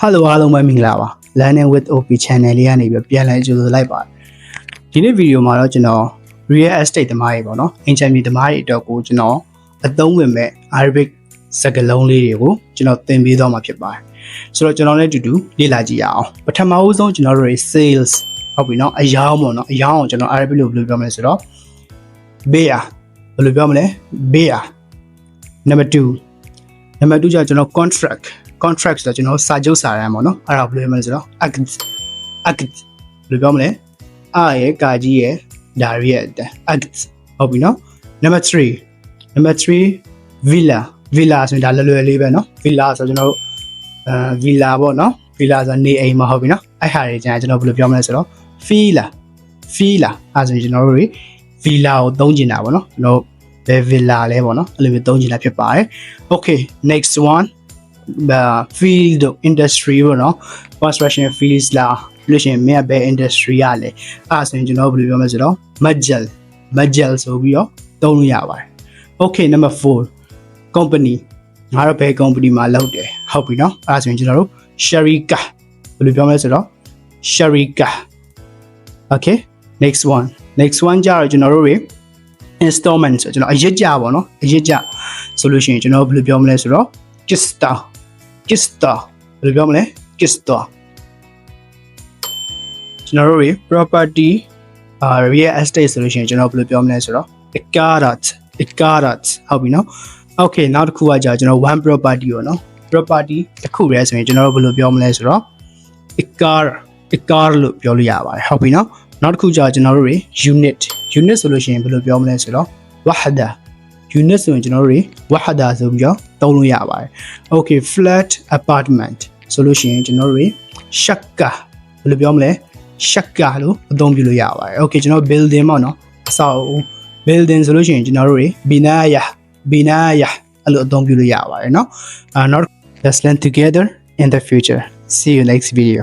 Hello အားလုံးပဲမင်္ဂလာပါ Learning with OP channel လေးကနေပြီးပြန်လည်ကြိုဆိုလိုက်ပါတယ်ဒီနေ့ဗီဒီယိုမှာတော့ကျွန်တော် real estate သမားတွေပေါ့နော်အင်ချန်မီသမားတွေအတွက်ကိုကျွန်တော်အသုံးဝင်မဲ့ Arabic စကားလုံးလေးတွေကိုကျွန်တော်သင်ပေးသွားမှာဖြစ်ပါတယ်ဆိုတော့ကျွန်တော်လည်းအတူတူလေ့လာကြည့်ရအောင်ပထမဦးဆုံးကျွန်တော်တို့တွေ sales ဟုတ်ပြီနော်အယောင်းပေါ့နော်အယောင်းအောင်ကျွန်တော် Arabic လို့ဘယ်လိုပြောမလဲဆိုတော့ bear ဘယ်လိုပြောမလဲ bear number 2 number 2ကျတော့ကျွန်တော် contract contract ဆိုတော့ကျွန်တော်စာချုပ်စာတမ်းပေါ့နော်အဲ့ဒါဘယ်လိုပြောမလဲဆိုတော့ act act ဘယ်လိုပြောမလဲအာရဲ့ကာကြီးရဲ့ဒါရီရဲ့ act ဟုတ်ပြီနော် number 3 number 3 villa villa ဆိုရင်ဒါလွယ်လွယ်လေးပဲနော် villa ဆိုတော့ကျွန်တော်တို့အဲ villa ပေါ့နော် villa ဆိုနေအိမ်မှာဟုတ်ပြီနော်အဲ့ဟာတွေကျန်ကျွန်တော်ဘယ်လိုပြောမလဲဆိုတော့ villa villa အဲဆိုရင်ကျွန်တော်တို့တွေ villa ကိုသုံးကျင်တာပေါ့နော်ကျွန်တော် ဘယ် villa လဲပေါ့နော်အဲ့လိုမျိုးသုံးကျင်တာဖြစ်ပါတယ် okay next one uh, field industry ပေါ့နော် construction fields လာလို့ရှိရင်မြတ်ဘယ် industry ရလဲအဲ့ဒါဆိုရင်ကျွန်တော်ဘယ်လိုပြောမလဲဆိုတော့ majal majal ဆိုပြီးတော့သုံးလို့ရပါတယ် okay number 4 company ငါတို့ဘယ် company မှာလုပ်တယ်ဟုတ်ပြီနော်အဲ့ဒါဆိုရင်ကျွန်တော်တို့ sharika ဘယ်လိုပြောမလဲဆိုတော့ sharika okay next one next one ကြတော့ကျွန်တော်တို့တွေ installment ဆိုကျွန်တော်အရစ်ကြပါတော့အရစ်ကြဆိုလို့ရှိရင်ကျွန်တော်ဘယ်လိုပြောမလဲဆိုတော့ kista kista ဘယ်လိုပြောမလဲ kista ကျွန်တော်တို့ property အာ real estate ဆိုလို့ရှိရင်ကျွန်တော်ဘယ်လိုပြောမလဲဆိုတော့ ikarat ikarat ဟုတ်ပြီနော် okay နောက်တစ်ခုကကြာကျွန်တော် one property ရောနော် property တစ်ခုရဲဆိုရင်ကျွန်တော်တို့ဘယ်လိုပြောမလဲဆိုတော့ ikar ikar လို့ပြောလို့ရပါတယ်ဟုတ်ပြီနော် နောက်တစ်ခုကြာကျွန်တော်တို့တွေ unit unit ဆိုလို့ရှိရင်ဘယ်လိုပြောမလဲဆိုတော့ wahda unit ဆိုရင်ကျွန်တော်တို့တွေ wahda ဆိုပြီးတော့သုံးလို့ရပါတယ် okay flat apartment ဆိုလို့ရှိရင်ကျွန်တော်တို့တွေ shakka ဘယ်လိုပြောမလဲ shakka လို့အသုံးပြုလို့ရပါတယ် okay ကျွန်တော် building ပေါ့နော်အဆောက်အဦ building ဆိုလို့ရှိရင်ကျွန်တော်တို့တွေ binaya binaya အဲ့လိုအသုံးပြုလို့ရပါတယ်เนาะအာ not let's learn together in the future see you next video